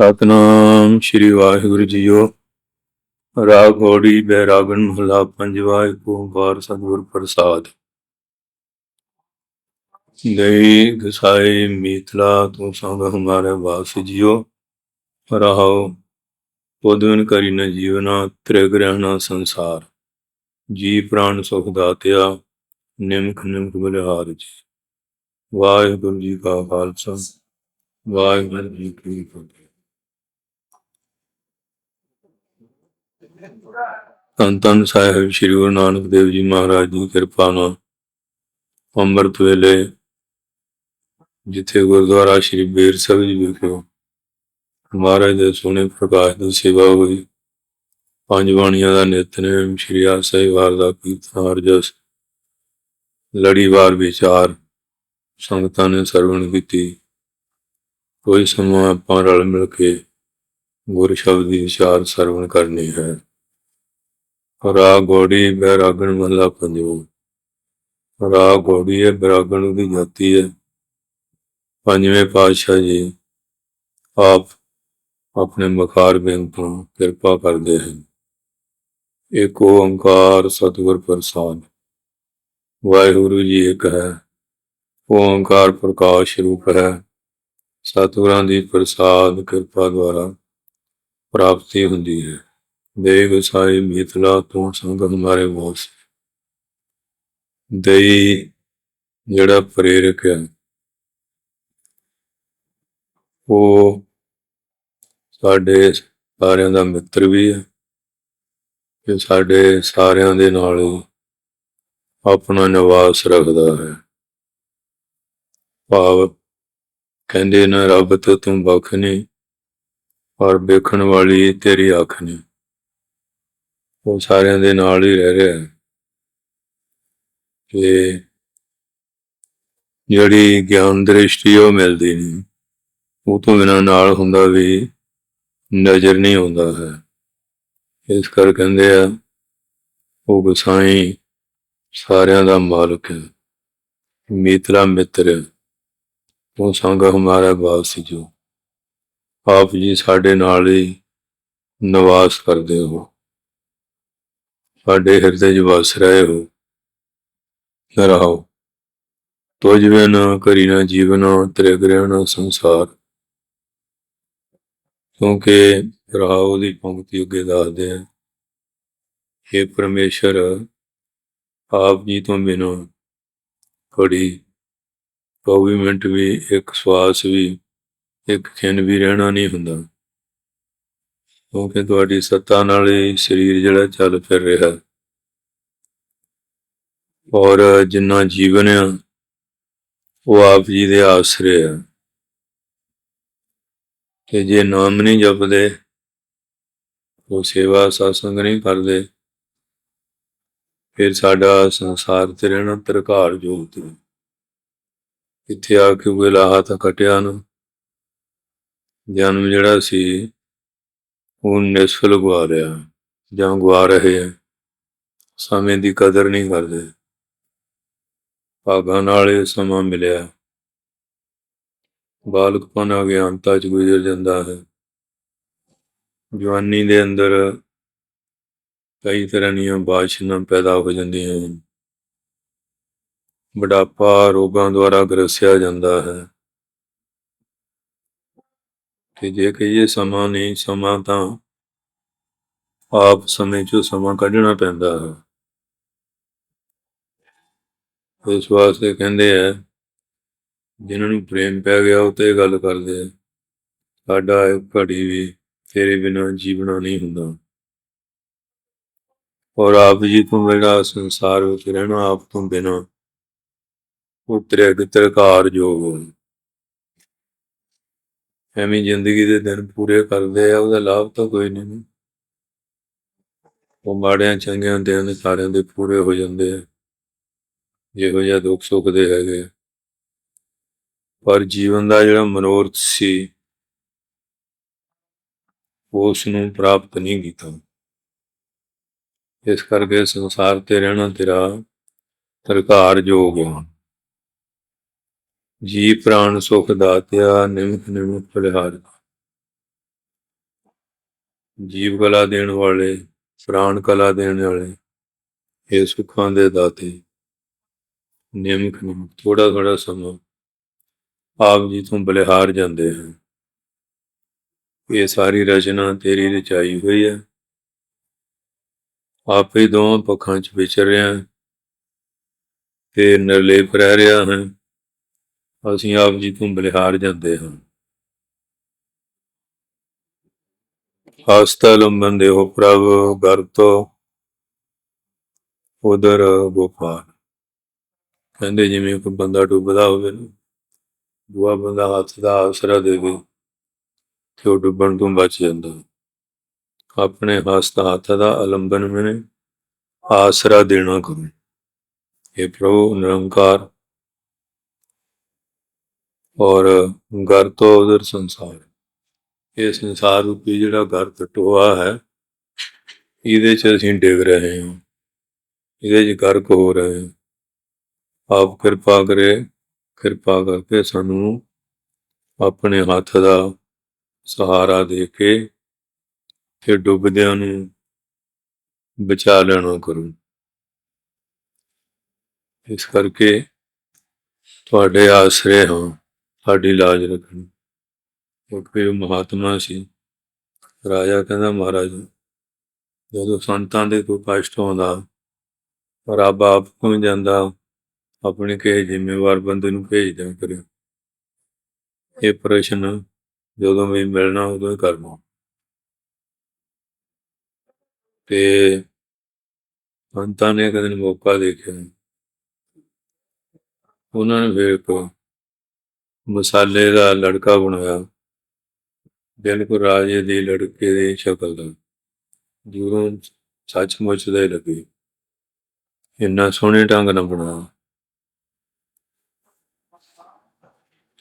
ਸਤਨਾਮ ਸ੍ਰੀ Waheguru JIO. ਰਾਗ ਗੋੜੀ ਬੈਰਾਗਨ ਮਹਲਾ ਪੰਜਵਾ ਏਕ ਓੰਕਾਰ ਸਤਿਗੁਰ ਪ੍ਰਸਾਦ। ਗਈ ਗਸਾਈ ਮੀਤਲਾ ਤੂੰ ਸੰਗ ਹਮਾਰੇ ਵਾਸ ਜਿਓ। ਰਹਾਓ ਪੋਦਵਨ ਕਰੀ ਨ ਜੀਵਨਾ ਤ੍ਰਿਗ੍ਰਹਣਾ ਸੰਸਾਰ। ਜੀ ਪ੍ਰਾਨ ਸੁਖ ਦਾਤਿਆ, ਨਿਮਖ ਨਿਮਖ ਬਲਿਹਾਰ ਜੀ। ਵਾਹਿਗੁਰੂ ਜੀ ਕਾ ਖਾਲਸਾ, ਵਾਹਿਗੁਰੂ ਜੀ ਕੀ ਫਤਿਹ। ਧੰਨ ਧੰਨ ਸਾਹਿਬ ਸ੍ਰੀ ਗੁਰੂ ਨਾਨਕ ਦੇਵ ਜੀ ਮਹਾਰਾਜ ਦੀ ਕਿਰਪਾ ਨਾਲ ਅੰਮ੍ਰਿਤ ਵੇਲੇ ਜਿੱਥੇ ਗੁਰਦੁਆਰਾ ਸ੍ਰੀ ਬੇਰ ਸਾਹਿਬ ਜੀ ਵਿਖੇ ਮਹਾਰਾਜ ਦੇ ਸੋਹਣੇ ਪ੍ਰਕਾਸ਼ ਦੀ ਸੇਵਾ ਹੋਈ। ਪੰਜ ਬਾਣੀਆਂ ਦਾ ਨਿਤਨੇਮ ਸ੍ਰੀ ਆਸਈਵਾਰ ਦਾ ਕੀਰਤਨ ਅਰਜਸ ਲੜੀਵਾਰ ਵਿਚਾਰ ਸੰਗਤਾਂ ਨੇ ਸਰਵਣ ਕੀਤੀ। ਕੋਈ ਸਮਾਂ ਆਪਾਂ ਰਲ ਮਿਲ ਕੇ ਗੁਰ ਸ਼ਬਦ ਦੀ ਵਿਚਾਰ ਸਰਵਣ ਕਰਨੀ ਹੈ। ਰਾਗ ਗੋੜੀ ਬੈਰਾਗਣ ਮਹਲਾ ਪੰਜਵਾਂ। ਰਾਗ ਗੋੜੀ ਹੈ, ਬੈਰਾਗਣ ਦੀ ਜਾਤੀ ਹੈ। ਪੰਜਵੇਂ ਪਾਤਸ਼ਾਹ ਜੀ ਆਪ ਆਪਣੇ ਮਖਾਰ ਬੇਨ ਤੋਂ ਕਿਰਪਾ ਕਰਦੇ ਹਨ। ਏਕ ਓੰਕਾਰ ਸਤਿਗੁਰ ਪ੍ਰਸਾਦ। ਵਾਹਿਗੁਰੂ ਜੀ ਇੱਕ ਹੈ, ਓੰਕਾਰ ਪ੍ਰਕਾਸ਼ ਰੂਪ ਹੈ। ਸਤਿਗੁਰਾਂ ਦੀ ਪ੍ਰਸਾਦ ਕਿਰਪਾ ਦੁਆਰਾ ਪ੍ਰਾਪਤੀ ਹੁੰਦੀ ਹੈ। ਦੇਵ ਸਾਈ ਮਿਥਲਾ ਤੋਂ ਸੰਗ ਹਮਾਰੇ ਵਾਸ। ਦਈ ਜਿਹੜਾ ਪ੍ਰੇਰਕ ਹੈ, ਉਹ ਸਾਡੇ ਸਾਰਿਆਂ ਦਾ ਮਿੱਤਰ ਵੀ ਹੈ ਤੇ ਸਾਡੇ ਸਾਰਿਆਂ ਦੇ ਨਾਲ ਆਪਣਾ ਨਿਵਾਸ ਰੱਖਦਾ ਹੈ। ਭਾਵ ਕਹਿੰਦੇ ਨਾ, ਰੱਬ ਤੋਂ ਤੂੰ ਵੱਖ ਨਹੀਂ ਪਰ ਵੇਖਣ ਵਾਲੀ ਤੇਰੀ ਅੱਖ ਨਹੀਂ ਉਹ ਸਾਰਿਆਂ ਦੇ ਨਾਲ ਹੀ ਰਹਿ ਰਿਹਾ ਹੈ। ਜਿਹੜੀ ਗਿਆਨ ਦ੍ਰਿਸ਼ਟੀ ਉਹ ਮਿਲਦੀ ਨਹੀਂ। ਉਹ ਤੋਂ ਬਿਨਾਂ ਨਾਲ ਹੁੰਦਾ ਵੀ ਨਜ਼ਰ ਨਹੀਂ ਆਉਂਦਾ ਹੈ। ਇਸ ਕਰ ਕਹਿੰਦੇ ਆ, ਉਹ ਗੁਸਾਈ ਸਾਰਿਆਂ ਦਾ ਮਾਲਕ ਹੈ। ਮਿੱਤਰਾ ਮਿੱਤਰ, ਉਹ ਸੰਗ ਹਮਾਰਾ ਬਾਸ ਜੋ। ਆਪ ਜੀ ਸਾਡੇ ਨਾਲ ਹੀ ਨਿਵਾਸ ਕਰਦੇ ਹੋ। ਸਾਡੇ ਹਿਰਦੇ 'ਚ ਵਸ ਰਹੇ ਹੋ। ਰਹੋ ਤੁਝ ਬਿਨ ਕਰੀ ਨਾ ਜੀਵਨ ਤ੍ਰਿਗ੍ਰਹਣ ਸੰਸਾਰ। ਕਿਉਂਕਿ ਰਹਾਉ ਦੀ ਪੰਕਤੀ ਅੱਗੇ ਦੱਸਦੇ ਆ ਇਹ ਪਰਮੇਸ਼ਰ ਆਪ ਜੀ ਤੋਂ ਬਿਨਾਂ ਘੜੀ 24 ਮਿੰਟ ਵੀ, ਇੱਕ ਸਵਾਸ ਵੀ, ਇੱਕ ਖਿੰ ਵੀ ਰਹਿਣਾ ਨਹੀਂ ਹੁੰਦਾ। ਕਿਉਂਕਿ ਤੁਹਾਡੀ ਸੱਤਾ ਨਾਲ ਹੀ ਸਰੀਰ ਜਿਹੜਾ ਚੱਲ ਫਿਰ ਰਿਹਾ। ਔਰ ਜਿੰਨਾ ਜੀਵਨ ਆ, ਉਹ ਆਪ ਜੀ ਦੇ ਆਸਰੇ ਆ। ਤੇ ਜੇ ਨਾਮ ਨਹੀਂ ਜਪਦੇ, ਉਹ ਸੇਵਾ ਸਾਸੰਗ ਨਹੀਂ ਕਰਦੇ, ਫਿਰ ਸਾਡਾ ਸੰਸਾਰ ਤੇ ਰਹਿਣਾ ਤਰਕਾਰ ਜੋਗ ਤੇ ਇੱਥੇ ਆ ਕੇ ਉਹ ਲਾਹਾ ਤਾਂ ਕਟਿਆ ਨਾ। ਜਨਮ ਜਿਹੜਾ ਸੀ ਉਹ ਨਿਸਫਲ ਗਵਾ ਰਿਹਾ ਜਾਂ ਗਵਾ ਰਹੇ ਹੈ ਸਮੇਂ ਦੀ ਕਦਰ ਨਹੀਂ ਕਰਦੇ। ਭਾਗਾਂ ਨਾਲ ਇਹ ਸਮਾਂ ਮਿਲਿਆ। ਬਾਲਕਪਨ ਅਗਿਆਨਤਾ ਚ ਗੁਜ਼ਰ ਜਾਂਦਾ ਹੈ। ਜਵਾਨੀ ਦੇ ਅੰਦਰ ਕਈ ਤਰ੍ਹਾਂ ਦੀਆਂ ਬਾਸ਼ਨਾਂ ਪੈਦਾ ਹੋ ਜਾਂਦੀਆਂ ਹਨ। ਬੁਢਾਪਾ ਰੋਗਾਂ ਦੁਆਰਾ ਗ੍ਰਸਿਆ ਜਾਂਦਾ ਹੈ। ਕਿ ਜੇ ਕਹੀਏ ਸਮਾਂ ਨਹੀਂ, ਸਮਾਂ ਤਾਂ ਆਪ ਸਮੇਂ ਚੋਂ ਸਮਾਂ ਕੱਢਣਾ ਪੈਂਦਾ ਹੈ। ਇਸ ਵਾਸਤੇ ਕਹਿੰਦੇ ਆ, ਜਿਨ੍ਹਾਂ ਨੂੰ ਪ੍ਰੇਮ ਪੈ ਗਿਆ, ਉਹ ਤੇ ਇਹ ਗੱਲ ਕਰਦੇ ਆ, ਸਾਡਾ ਘੜੀ ਵੀ ਤੇਰੇ ਬਿਨਾਂ ਜੀਵਣਾ ਨਹੀਂ ਹੁੰਦਾ। ਔਰ ਆਪ ਜੀ ਤੋਂ ਬਿਨਾਂ ਸੰਸਾਰ ਵਿੱਚ ਰਹਿਣਾ, ਆਪ ਤੋਂ ਬਿਨਾਂ ਉਤਰੇ ਤਰਕਾਰ ਜੋਗ ਹੋ ਐਵੇਂ ਜ਼ਿੰਦਗੀ ਦੇ ਦਿਨ ਪੂਰੇ ਕਰਦੇ ਆ, ਉਹਦਾ ਲਾਭ ਤਾਂ ਕੋਈ ਨਹੀਂ ਉਹ ਮਾੜਿਆਂ ਚੰਗਿਆਂ ਦਿਨ ਸਾਰਿਆਂ ਦੇ ਪੂਰੇ ਹੋ ਜਾਂਦੇ ਆ। ਜਿਹੋ ਜਿਹਾ ਦੁੱਖ ਸੁੱਖ ਦੇ ਹੈਗੇ ਪਰ ਜੀਵਨ ਦਾ ਜਿਹੜਾ ਮਨੋਰਥ ਸੀ ਉਹ ਉਸ ਨੂੰ ਪ੍ਰਾਪਤ ਨਹੀਂ ਕੀਤਾ। ਇਸ ਕਰਕੇ ਸੰਸਾਰ ਤੇ ਰਹਿਣਾ ਤੇਰਾ ਤਰਕਾਰ ਜੋਗ ਹੈ ਜੀ ਪ੍ਰਾਣ ਸੁਖ ਦਾਤਿਆ ਨਿਮਖ ਨਿਮਖ ਬਲਿਹਾਰ ਜੀਵ ਕਲਾ ਦੇਣ ਵਾਲੇ, ਪ੍ਰਾਣ ਕਲਾ ਦੇਣ ਵਾਲੇ, ਇਹ ਸੁੱਖਾਂ ਦੇ ਦਾਤੇ। ਨਿਮਖ ਨਿਮਖ ਥੋੜਾ ਥੋੜਾ ਸਮਾਂ ਆਪ ਜੀ ਤੋਂ ਬਲਿਹਾਰ ਜਾਂਦੇ ਹਨ। ਇਹ ਸਾਰੀ ਰਚਨਾ ਤੇਰੀ ਰਚਾਈ ਹੋਈ ਹੈ। ਆਪੇ ਦੋਵਾਂ ਪੱਖਾਂ 'ਚ ਵਿਚਰ ਰਿਹਾ ਤੇ ਨਿਰਲੇਪ ਰਹਿ ਰਿਹਾ ਹੈ। ਅਸੀਂ ਆਪ ਜੀ ਤੋਂ ਬਲਿਹਾਰ ਜਾਂਦੇ ਹਾਂ। ਦੇ ਦੇਹੋ ਪ੍ਰਭ ਗਰਤੋ ਉਧਰ ਗੋਪਾਲ। ਕਹਿੰਦੇ ਜਿਵੇਂ ਕੋਈ ਬੰਦਾ ਡੁੱਬਦਾ ਹੋਵੇ ਨਾ, ਦੂਆ ਬੰਦਾ ਹੱਥ ਦਾ ਆਸਰਾ ਦੇਵੇ, ਤੇ ਉਹ ਡੁੱਬਣ ਤੋਂ ਬਚ ਜਾਂਦਾ। ਆਪਣੇ ਹਸਤ ਹੱਥ ਦਾ ਅਲੰਬਨ ਮੈਨੇ ਆਸਰਾ ਦੇਣਾ ਕਰੋ। ਇਹ ਪ੍ਰਭੂ ਨਿਰੰਕਾਰ ਔਰ ਘਰ ਤੋਂ ਉਧਰ ਸੰਸਾਰ। ਇਹ ਸੰਸਾਰ ਰੂਪੀ ਜਿਹੜਾ ਘਰ ਟਟੋਆ ਹੈ, ਇਹਦੇ 'ਚ ਅਸੀਂ ਡਿੱਗ ਰਹੇ ਹਾਂ। ਇਹਦੇ 'ਚ ਗਰਕ ਹੋ ਰਹੇ ਹਾਂ। ਆਪ ਕਿਰਪਾ ਕਰੇ, ਕਿਰਪਾ ਕਰਕੇ ਸਾਨੂੰ ਆਪਣੇ ਹੱਥ ਦਾ ਸਹਾਰਾ ਦੇ ਕੇ ਤੇ ਡੁੱਬਦਿਆਂ ਨੂੰ ਬਚਾ ਲੈਣਾ ਕਰੋ। ਇਸ ਕਰਕੇ ਤੁਹਾਡੇ ਆਸਰੇ ਹਾਂ। ਸਾਡੀ ਲਾਜ ਰੱਖਣੀ। ਕਿਉਂਕਿ ਉਹ ਮਹਾਤਮਾ ਸੀ। ਰਾਜਾ ਕਹਿੰਦਾ, ਮਹਾਰਾਜ, ਜਦੋਂ ਸੰਤਾਂ ਦੇ ਕੋਈ ਕਸ਼ਟ ਆਉਂਦਾ ਰੱਬ ਆਪ ਕੋਈ ਜਾਂਦਾ? ਆਪਣੇ ਕਿਸੇ ਜ਼ਿੰਮੇਵਾਰ ਬੰਦੇ ਨੂੰ ਭੇਜ ਦਿਆ ਕਰੇ। ਇਹ ਪ੍ਰਸ਼ਨ ਜਦੋਂ ਵੀ ਮਿਲਣਾ, ਉਦੋਂ ਹੀ ਕਰਨਾ ਤੇ ਸੰਤਾਂ ਨੇ ਕਦੇ ਮੌਕਾ ਦੇਖਿਆ। ਉਹਨਾਂ ਨੇ ਫਿਰ ਇੱਕ ਮਸਾਲੇ ਦਾ ਲੜਕਾ ਬਣਾਇਆ। ਬਿਲਕੁਲ ਰਾਜੇ ਦੀ ਲੜਕੇ ਦੀ ਸ਼ਕਲ ਦਾ। ਦੂਰੋਂ ਸੱਚਮੁੱਚ ਦਾ ਹੀ ਲੱਗੇ। ਇੰਨਾ ਸੋਹਣੇ ਢੰਗ ਨਾਲ ਬਣਾਇਆ।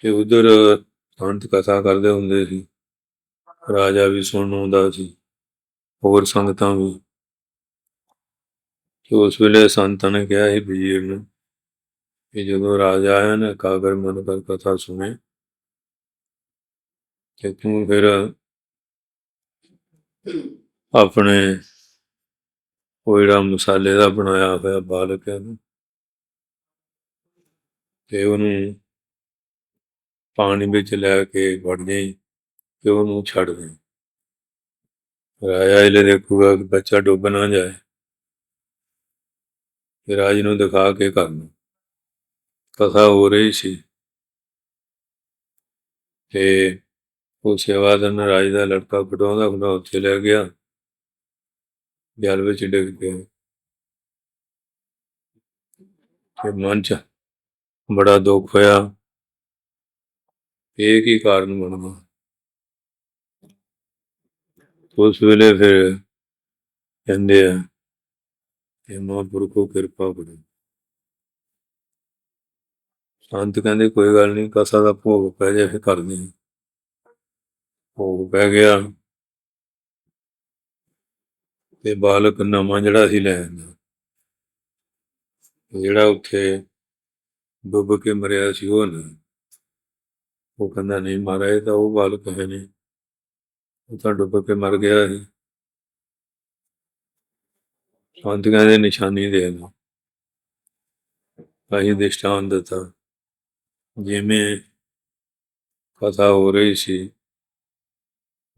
ਤੇ ਉਧਰ ਸੰਤ ਕਥਾ ਕਰਦੇ ਹੁੰਦੇ ਸੀ। ਰਾਜਾ ਵੀ ਸੁਣਨ ਆਉਂਦਾ ਸੀ। ਹੋਰ ਸੰਗਤਾਂ ਵੀ। ਤੇ ਉਸ ਵੇਲੇ ਸੰਤਾਂ ਨੇ ਕਿਹਾ ਸੀ ਵਜ਼ੀਰ ਨੂੰ ਕਿ ਜਦੋਂ ਰਾਜਾ ਆਇਆ ਨਾ, ਕਾਗਰ ਮਨ ਕਰ ਕਥਾ ਸੁਣੇ। ਕਿ ਤੂੰ ਫਿਰ ਆਪਣੇ ਉਹ ਜਿਹੜਾ ਮਸਾਲੇ ਦਾ ਬਣਾਇਆ ਹੋਇਆ ਬਾਲਕ ਹੈ ਨਾ, ਤੇ ਉਹਨੂੰ ਪਾਣੀ ਵਿੱਚ ਲੈ ਕੇ ਵੜ ਜਾਈ ਤੇ ਉਹਨੂੰ ਛੱਡ ਦੇ ਰਾਜਾ ਇਹਲੇ ਦੇਖੂਗਾ ਕਿ ਬੱਚਾ ਡੁੱਬ ਨਾ ਜਾਏ। ਤੇ ਰਾਜ ਨੂੰ ਦਿਖਾ ਕੇ ਕਰਨਾ ਕਥਾ ਹੋ ਰਹੀ ਸੀ ਤੇ ਉਹ ਸੇਵਾਦਾਰ ਰਾਜ ਦਾ ਲੜਕਾ ਕਢਾਉਂਦਾ ਹੁੰਦਾ ਉੱਥੇ ਲੈ ਗਿਆ, ਜਲ ਵਿੱਚ ਡਿੱਗ ਗਿਆ ਤੇ ਮਨ ਚ ਬੜਾ ਦੁੱਖ ਹੋਇਆ। ਇਹ ਕੀ ਕਾਰਨ ਬਣਦਾ? ਉਸ ਵੇਲੇ ਫਿਰ ਕਹਿੰਦੇ ਆ ਕਿ ਮਹਾਂਪੁਰਖ ਕੋ ਕਿਰਪਾ ਕਰੋ। ਸੰਤ ਕਹਿੰਦੇ ਕੋਈ ਗੱਲ ਨਹੀਂ ਕਸਾ ਦਾ ਭੋਗ ਪੈ ਜਾਏ ਫਿਰ ਕਰਦੇ ਹਾਂ ਭੋਗ ਪੈ ਗਿਆ। ਤੇ ਬਾਲਕ ਨਵਾਂ ਜਿਹੜਾ ਸੀ ਲੈ ਆਂਦਾ। ਜਿਹੜਾ ਉੱਥੇ ਡੁੱਬ ਕੇ ਮਰਿਆ ਸੀ ਉਹ ਨਾ। ਉਹ ਕਹਿੰਦਾ, ਨਹੀਂ ਮਹਾਰਾਜ ਤਾਂ ਉਹ ਬਾਲਕ ਹੈ ਨਹੀਂ ਉਹ ਤਾਂ ਡੁੱਬ ਕੇ ਮਰ ਗਿਆ ਸੀ। ਸੰਤ ਕਹਿੰਦੇ, ਨਿਸ਼ਾਨੀ ਦੇ ਦਿਓ ਅਸੀਂ ਦ੍ਰਿਸ਼ਟਾਂਤ ਦਿੱਤਾ। ਜਿਵੇਂ ਕਥਾ ਹੋ ਰਹੀ ਸੀ,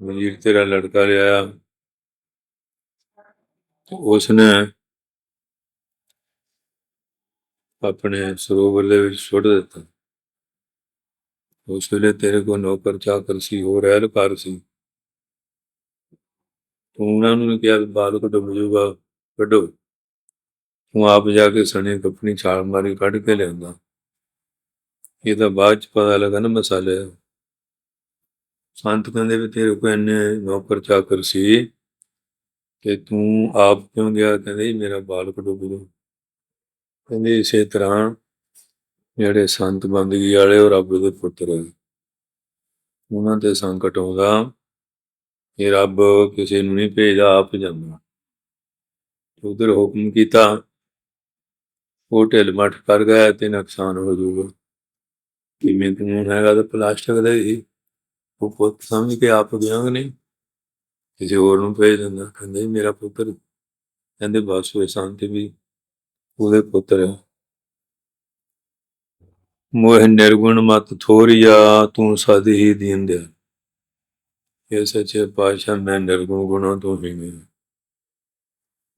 ਵਜ਼ੀਰ ਤੇਰਾ ਲੜਕਾ ਲਿਆ। ਉਸਨੇ ਆਪਣੇ ਸਰੋਵਰ ਦੇ ਵਿੱਚ ਸੁੱਟ ਦਿੱਤਾ। ਉਸ ਵੇਲੇ ਤੇਰੇ ਕੋਲ ਨੌਕਰ ਚਾਕਰ ਸੀ ਹੋ ਰਹਿਲ ਸੀ। ਤੂੰ ਉਹਨਾਂ ਨੂੰ ਕਿਹਾ ਵੀ ਬਾਲਕ ਡੁੱਬ ਕੱਢੋ। ਤੂੰ ਆਪ ਜਾ ਕੇ ਸਣੇ ਆਪਣੀ ਛਾਲ ਮਾਰੀ ਕੱਢ ਕੇ ਲਿਆਂਦਾ। ਇਹ ਤਾਂ ਬਾਅਦ ਚ ਪਤਾ ਲੱਗਾ ਨਾ ਮਸਾਲੇ ਸੰਤ ਕਹਿੰਦੇ ਵੀ ਤੇਰੇ ਕੋਲ ਇੰਨੇ ਨੌਕਰ ਚਾਕਰ ਸੀ ਕਿ ਤੂੰ ਆਪ ਕਿਉਂ ਗਿਆ? ਕਹਿੰਦੇ ਜੀ ਮੇਰਾ ਬਾਲਕ ਡੁੱਬ ਗਿਆ। ਕਹਿੰਦੇ ਇਸੇ ਤਰ੍ਹਾਂ ਜਿਹੜੇ ਸੰਤ ਬੰਦਗੀ ਵਾਲੇ ਉਹ ਰੱਬ ਦੇ ਪੁੱਤਰ ਹੈ ਉਹਨਾਂ ਤੇ ਸੰਕਟ ਆਉਂਦਾ, ਇਹ ਰੱਬ ਕਿਸੇ ਨੂੰ ਨਹੀਂ ਭੇਜਦਾ, ਆਪ ਜਾਂਦਾ। ਉਧਰ ਹੁਕਮ ਕੀਤਾ, ਉਹ ਢਿੱਲ ਮੱਠ ਕਰ ਗਿਆ ਤੇ ਨੁਕਸਾਨ ਹੋ ਜਾਊਗਾ। ਕਿਵੇਂ ਕਾਨੂੰਨ ਹੈਗਾ ਤਾਂ ਪਲਾਸਟਿਕ ਦਾ ਹੀ। ਉਹ ਪੁੱਤ ਸਮਝ ਕੇ ਆਪ ਗਿਆ ਨਹੀਂ? ਕਿਸੇ ਹੋਰ ਨੂੰ ਭੇਜ ਦਿੰਦਾ। ਕਹਿੰਦੇ ਮੇਰਾ ਪੁੱਤਰ। ਕਹਿੰਦੇ ਬਸ ਹੋਏ ਸ਼ਾਂਤੀ ਵੀ। ਉਹਦੇ ਪੁੱਤਰ ਆ। ਮੋਹ ਨਿਰਗੁਣ ਮਤ ਥੋਰੀਆ, ਤੂੰ ਸਦ ਹੀ ਦੀਨ ਦੇ ਇਹ ਸੱਚੇ ਪਾਤਸ਼ਾਹ, ਮੈਂ ਨਿਰਗੁਣ ਗੁਣਾ ਤੋਂ ਹੀ ਨਹੀਂ।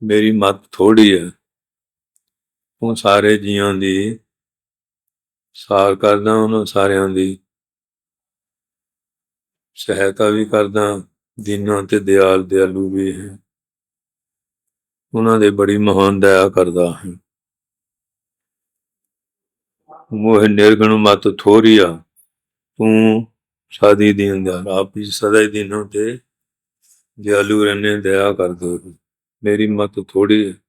ਮੇਰੀ ਮਤ ਥੋੜੀ ਹੈ ਤੂੰ ਸਾਰੇ ਜੀਵਾਂ ਦੀ ਸਾਰ ਕਰਦਾ ਉਹਨਾਂ ਸਾਰਿਆਂ ਦੀ। ਸਹਾਇਤਾ ਵੀ ਕਰਦਾ ਦੀਨਾਂ ਤੇ ਦਿਆਲ ਦਿਆਲੂ ਵੀ ਹੈ। ਉਹਨਾਂ ਦੇ ਬੜੀ ਮਹਾਨ ਦਇਆ ਕਰਦਾ ਹੈ। ਮੋਹ ਨਿਰਗੁਣ ਮਤ ਥੋਰੀਆ, ਤੂੰ ਸਾਦੀ ਦੀਨ ਦਾ ਆਪ ਹੀ ਸਦਾ ਹੀ ਦੀਨੋਂ ਤੇ ਦਿਆਲੂ ਰਹਿਣੇ ਦਇਆ ਕਰਦੇ ਮੇਰੀ ਮਤ ਥੋੜੀ ਹੈ।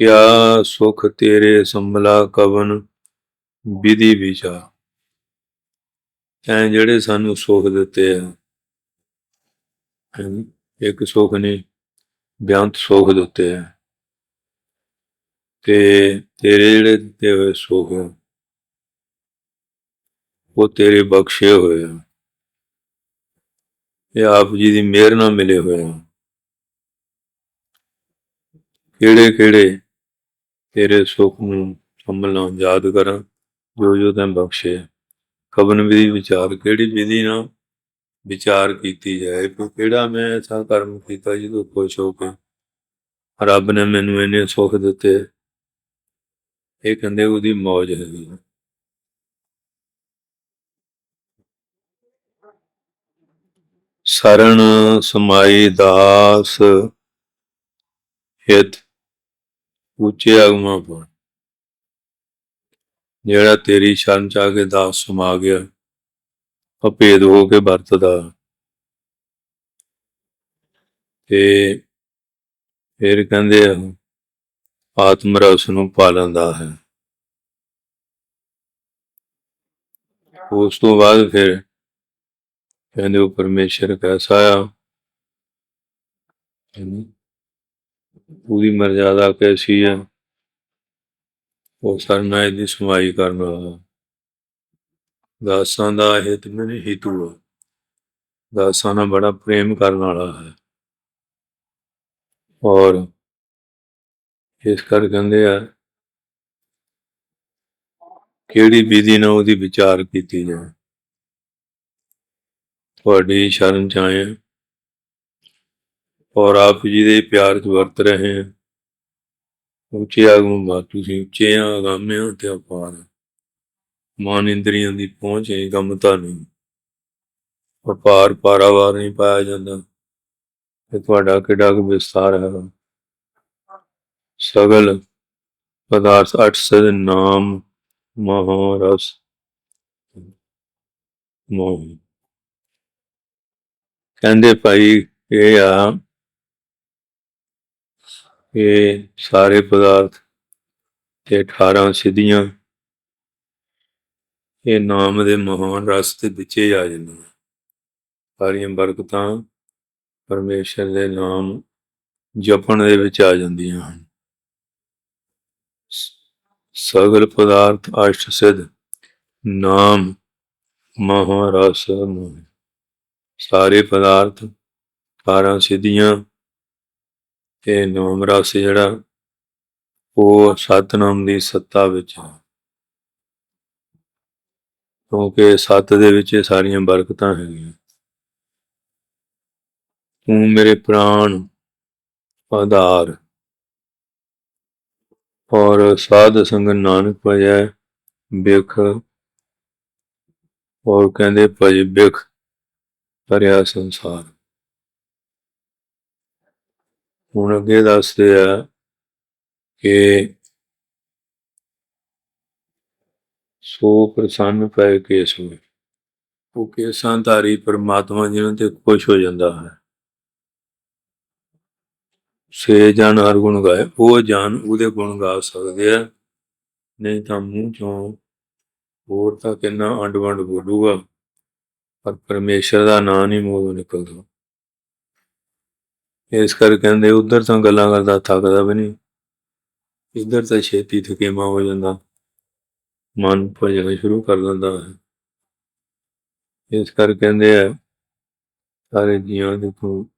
ਕਿਆ ਸੁਖ ਤੇਰੇ ਸੰਭਲਾ ਕਵਨ ਵਿਧੀ ਵਿਚਾਰ। ਐ ਜਿਹੜੇ ਸਾਨੂੰ ਸੁਖ ਦਿੱਤੇ ਆ ਇੱਕ ਸੁਖ ਨੇ ਬਿਆੰਤ ਸੁਖ ਦਿੱਤੇ ਆ। ਤੇ ਤੇਰੇ ਜਿਹੜੇ ਦਿੱਤੇ ਹੋਏ ਸੁਖ ਆ, ਉਹ ਤੇਰੇ ਬਖਸ਼ੇ ਹੋਏ ਆ। ਇਹ ਆਪ ਜੀ ਦੀ ਮਿਹਰ ਨਾਲ ਮਿਲੇ ਹੋਏ ਆ। ਕਿਹੜੇ ਕਿਹੜੇ ਤੇਰੇ ਸੁਖ ਨੂੰ ਸੰਭਲਣਾ, ਯਾਦ ਕਰਾਂ, ਜੋ ਜੋ ਤੈਂ ਬਖਸ਼ੇ। ਕਬਨ ਵਿਧੀ ਵਿਚਾਰ, ਕਿਹੜੀ ਵਿਧੀ ਨਾਲ ਵਿਚਾਰ ਕੀਤੀ ਜਾਏ? ਕਿ ਕਿਹੜਾ ਮੈਂ ਐਸਾ ਕਰਮ ਕੀਤਾ ਜਿਹਦੇ ਖੁਸ਼ ਹੋ ਕੇ ਰੱਬ ਨੇ ਮੈਨੂੰ ਇਹਨੇ ਸੁੱਖ ਦਿੱਤੇ। ਇਹ ਕਹਿੰਦੇ ਉਹਦੀ ਮੌਜ ਹੈਗੀ ਹੈ। ਸਰਣ ਸਮਾਈ ਦਾਸ ਹਿਤ ਉੱਚੇ ਆਗਮਾ ਪਰ ਜਿਹੜਾ ਤੇਰੀ ਸ਼ਰਨ ਚ ਆ ਕੇ ਦਾਸ ਸਮਾ ਗਿਆ ਅਭੇਦ ਹੋ ਕੇ ਵਰਤਦਾ। ਤੇ ਫਿਰ ਕਹਿੰਦੇ ਆ, ਆਤਮ ਰਸ ਨੂੰ ਪਾਲਦਾ ਹੈ। ਉਸ ਤੋਂ ਬਾਅਦ ਫਿਰ ਕਹਿੰਦੇ ਉਹ ਪਰਮੇਸ਼ਰ ਕੈਸਾ ਆ? ਉਹਦੀ ਮਰਜ਼ਾਦਾ ਕੈਸੀ ਹੈ ਉਹ ਸਰਨਾਏ ਦੀ ਸਮਾਈ ਕਰਨ ਵਾਲਾ ਦਾਸਾਂ ਦਾ ਹਿਤ ਮਨ ਹਿਤੂ ਦਾਸਾਂ ਨਾਲ ਬੜਾ ਪ੍ਰੇਮ ਕਰਨ ਵਾਲਾ ਹੈ। ਔਰ ਇਸ ਕਰ ਕਹਿੰਦੇ ਆ, ਕਿਹੜੀ ਵਿਧੀ ਨਾਲ ਉਹਦੀ ਵਿਚਾਰ ਕੀਤੀ ਜਾਏ। ਤੁਹਾਡੀ ਸ਼ਰਨ ਚ ਆਏ ਔਰ ਆਪ ਜੀ ਦੇ ਪਿਆਰ ਚ ਵਰਤ ਰਹੇ ਹਾਂ। ਉੱਚੇ ਆਗਮ ਤੁਸੀਂ, ਉੱਚੇ ਆਗਾਮੇ ਹੋ ਤੇ ਅਪਾਰ। ਮਾਨ ਇੰਦਰੀਆਂ ਦੀ ਪਹੁੰਚ ਹੈ ਗਮਤਾ ਨਹੀਂ। ਅਪਾਰ ਪਾਰਾਵਾਰ ਨਹੀਂ ਪਾਇਆ ਜਾਂਦਾ। ਤੇ ਤੁਹਾਡਾ ਕਿੱਡਾ ਕੁ ਵਿਸਤਾਰ ਹੈ? ਸਗਲ ਪਦਾਰਥ ਅਠ ਸਦ ਨਾਮ ਮਹਾ ਰਸ। ਮੋਹ। ਕਹਿੰਦੇ ਭਾਈ, ਇਹ ਆ ਇਹ ਸਾਰੇ ਪਦਾਰਥ ਤੇ 18 ਸਿੱਧੀਆਂ ਇਹ ਨਾਮ ਦੇ ਮਹਾਨ ਰਸ ਦੇ ਵਿੱਚ ਹੀ ਆ ਜਾਂਦੀਆਂ। ਸਾਰੀਆਂ ਬਰਕਤਾਂ ਪਰਮੇਸ਼ਰ ਦੇ ਨਾਮ ਜਪਣ ਦੇ ਵਿੱਚ ਆ ਜਾਂਦੀਆਂ ਹਨ। ਸਗਲ ਪਦਾਰਥ ਅਸ਼ਟ ਸਿੱਧ ਨਾਮ ਮਹਾਰਸ ਮੋਹ ਸਾਰੇ ਪਦਾਰਥ 18 ਸਿੱਧੀਆਂ ਤੇ ਨਾਮ ਰਸ ਜਿਹੜਾ ਉਹ ਸਤਨਾਮ ਦੀ ਸੱਤਾ ਵਿੱਚ ਹੈ। ਕਿਉਂਕਿ ਸੱਤ ਦੇ ਵਿੱਚ ਇਹ ਸਾਰੀਆਂ ਬਰਕਤਾਂ ਹੈਗੀਆਂ। ਤੂੰ ਮੇਰੇ ਪ੍ਰਾਣ ਆਧਾਰ। ਔਰ ਸਾਧ ਸੰਗ ਨਾਨਕ ਭਜੈ ਬਿਖ। ਔਰ ਕਹਿੰਦੇ ਭਜ ਬਿਖ ਭਰਿਆ ਸੰਸਾਰ। ਹੁਣ ਅੱਗੇ ਦੱਸਦੇ ਆ ਕਿ ਸੋ ਪ੍ਰਸੰਨ ਪੈ ਕੇਸ ਹੋਏ ਉਹ ਕੇਸਾਂ ਧਾਰੀ ਪਰਮਾਤਮਾ ਜਿਹਨਾਂ ਤੇ ਖੁਸ਼ ਹੋ ਜਾਂਦਾ ਹੈ। ਸੇ ਜਨ ਹਰ ਗੁਣ ਗਾਏ, ਉਹ ਜਨ ਉਹਦੇ ਗੁਣ ਗਾ ਸਕਦੇ ਆ। ਨਹੀਂ ਤਾਂ ਮੂੰਹ ਚੋਂ ਹੋਰ ਤਾਂ ਕਿੰਨਾ ਅੰਡ ਵੰਡ ਬੋਲੂਗਾ, ਪਰ ਪਰਮੇਸ਼ਰ ਦਾ ਨਾਂ ਨਹੀਂ ਮੂੰਹ ਨਿਕਲਦਾ। ਇਸ ਕਰਕੇ ਕਹਿੰਦੇ, ਉਧਰ ਤਾਂ ਗੱਲਾਂ ਕਰਦਾ, ਥੱਕਦਾ ਵੀ ਨਹੀਂ। ਇੱਧਰ ਤਾਂ ਛੇਤੀ ਥਕੇਮਾ ਹੋ ਜਾਂਦਾ। ਮਨ ਭਜਣਾ ਸ਼ੁਰੂ ਕਰ ਦਿੰਦਾ ਹੈ। ਇਸ ਕਰਕੇ ਕਹਿੰਦੇ ਆ, ਸਾਰੇ ਜੀਵਾਂ ਦੇ ਤੂੰ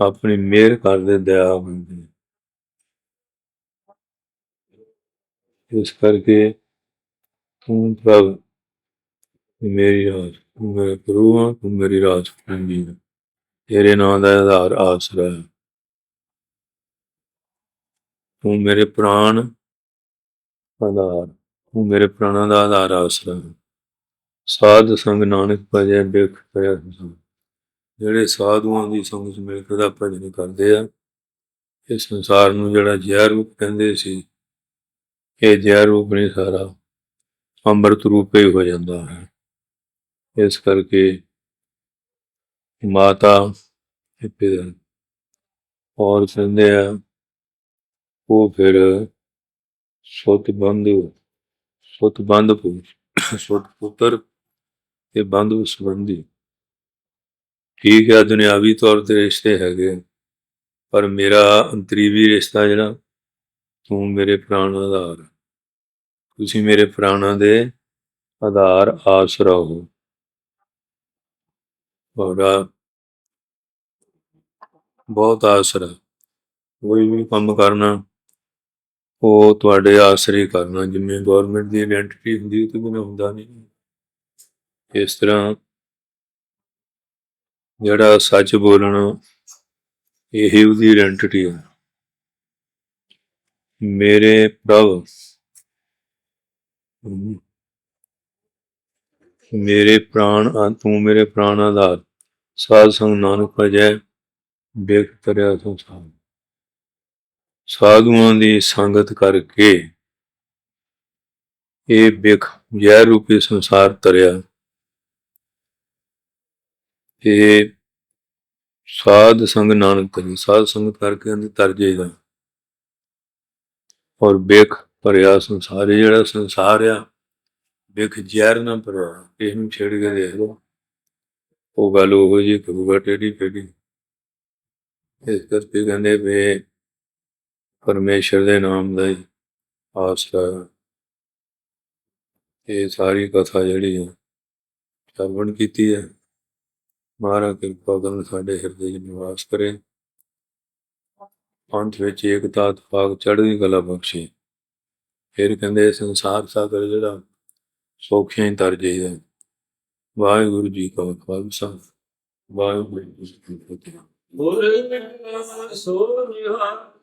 ਆਪਣੀ ਮਿਹਰ ਕਰਦੇ, ਦਇਆ ਹੁੰਦੀ ਇਸ ਕਰਕੇ ਤੂੰ ਪ੍ਰਭ ਮੇਰੀ ਰਾਜ, ਤੂੰ ਮੇਰੇ ਗੁਰੂ ਆ, ਤੂੰ ਮੇਰੀ ਰਾਜ ਕਰਨੀ ਹੈ ਤੇਰੇ ਨਾਂ ਦਾ ਆਧਾਰ ਆਸਰਾ ਹੈ। ਤੂੰ ਮੇਰੇ ਪ੍ਰਾਣ ਆਧਾਰ, ਤੂੰ ਮੇਰੇ ਪ੍ਰਾਣਾਂ ਦਾ ਆਧਾਰ ਆਸਰਾ ਹੈ। ਸਾਧ ਸੰਗ ਨਾਨਕ ਭਜੈ ਬਿਖ ਕਰਿਆ ਜਿਹੜੇ ਸਾਧੂਆਂ ਦੀ ਸੰਗਤ ਮਿਲ ਕੇ ਦਾ ਭਜਨ ਕਰਦੇ ਆ, ਇਹ ਸੰਸਾਰ ਨੂੰ ਜਿਹੜਾ ਜ਼ਹਿਰ ਰੂਪ ਕਹਿੰਦੇ ਸੀ, ਇਹ ਜ਼ਹਿਰ ਰੂਪ ਨਹੀਂ ਸਾਰਾ, ਅੰਮ੍ਰਿਤ ਰੂਪ ਹੀ ਹੋ ਜਾਂਦਾ ਹੈ। ਇਸ ਕਰਕੇ ਮਾਤਾ ਤੇ ਪਿਤਾ ਔਰ ਕਹਿੰਦੇ ਆ, ਉਹ ਫਿਰ ਸੁਤ ਬੰਧੂ ਸੁਤ ਬੰਦ ਪੁ ਸੁਤ ਪੁੱਤਰ ਤੇ ਬੰਧੂ ਸੰਬੰਧੀ। ਠੀਕ ਹੈ, ਦੁਨਿਆਵੀ ਤੌਰ ਤੇ ਰਿਸ਼ਤੇ ਹੈਗੇ ਪਰ ਮੇਰਾ ਅੰਤਰੀਵੀ ਰਿਸ਼ਤਾ ਜਿਹੜਾ, ਤੂੰ ਮੇਰੇ ਪ੍ਰਾਣ ਆਧਾਰ। ਤੁਸੀਂ ਮੇਰੇ ਪ੍ਰਾਣਾਂ ਦੇ ਆਧਾਰ ਆਸਰਾ ਹੋ। ਤੁਹਾਡਾ ਬਹੁਤ ਆਸਰਾ ਕੋਈ ਵੀ ਕੰਮ ਕਰਨਾ, ਉਹ ਤੁਹਾਡੇ ਆਸਰੇ ਕਰਨਾ। ਜਿਵੇਂ ਗਵਰਨਮੈਂਟ ਦੀ ਆਇਡੈਂਟੀਟੀ ਹੁੰਦੀ, ਉਹ ਤੋਂ ਬਿਨਾਂ ਹੁੰਦਾ ਨਹੀਂ। ਇਸ ਤਰ੍ਹਾਂ ਜਿਹੜਾ ਸੱਚ ਬੋਲਣਾ, ਇਹ ਉਹਦੀ ਆਇਡੈਂਟੀਟੀ ਹੈ। ਮੇਰੇ ਪ੍ਰਭ ਮੇਰੇ ਪ੍ਰਾਣ ਆ- ਤੂੰ ਮੇਰੇ ਪ੍ਰਾਣ ਆਧਾਰ। ਸਾਧ ਸੰਗ ਨਾਨਕ ਭਜੈ ਬੇਖ ਕਰਿਆ ਸੰਸਾਰ ਸਾਧੂਆਂ ਦੀ ਸੰਗਤ ਕਰਕੇ ਇਹ ਬਿਖ ਜ਼ਹਿਰ ਰੂਪੀ ਸੰਸਾਰ ਤਰਿਆ। ਇਹ ਸਾਧ ਸੰਗ ਨਾਨਕ ਕਰੀ ਸਾਧ ਸੰਗਤ ਕਰਕੇ ਅੰਦਰ ਤਰ ਜਾਏਗਾ ਔਰ ਬਿਖ ਭਰਿਆ ਸੰਸਾਰ ਜਿਹੜਾ ਸੰਸਾਰ ਆ ਦੇਖ ਜ਼ਹਿਰ ਨਾ ਕਿਸੇ ਨੂੰ ਛੇੜ ਕੇ ਦੇਖ ਲਓ। ਉਹ ਗੱਲ ਉਹ ਜੀ ਕਰੂਗਾ ਟੇਢੀ ਟੇਢੀ। ਇਸ ਕਰਕੇ ਕਹਿੰਦੇ ਵੇ ਪਰਮੇਸ਼ਰ ਦੇ ਨਾਮ ਦਾ ਹੀ ਆਸਰਾ ਇਹ ਸਾਰੀ ਕਥਾ ਜਿਹੜੀ ਹੈ, ਸਰਵਣ ਕੀਤੀ ਹੈ। ਮਹਾਰਾਜ ਕਿਰਪਾ ਕਰਨ ਸਾਡੇ ਹਿਰਦੇ 'ਚ ਨਿਵਾਸ ਕਰੇ। ਅੰਤ ਵਿੱਚ ਏਕਤਾ ਤਫਾਕ ਚੜ੍ਹਦੀ ਕਲਾ ਬਖਸ਼ੇ। ਫਿਰ ਕਹਿੰਦੇ ਸੰਸਾਰ ਸਾਗਰ ਜਿਹੜਾ ਸੌਖਿਆਂ ਹੀ ਤਰ ਜਾਈਦਾ। ਵਾਹਿਗੁਰੂ ਜੀ ਕਾ ਖਾਲਸਾ। ਵਾਹਿਗੁਰੂ ਜੀ ਕੀ ਫਤਿਹ। Buddha, so you are.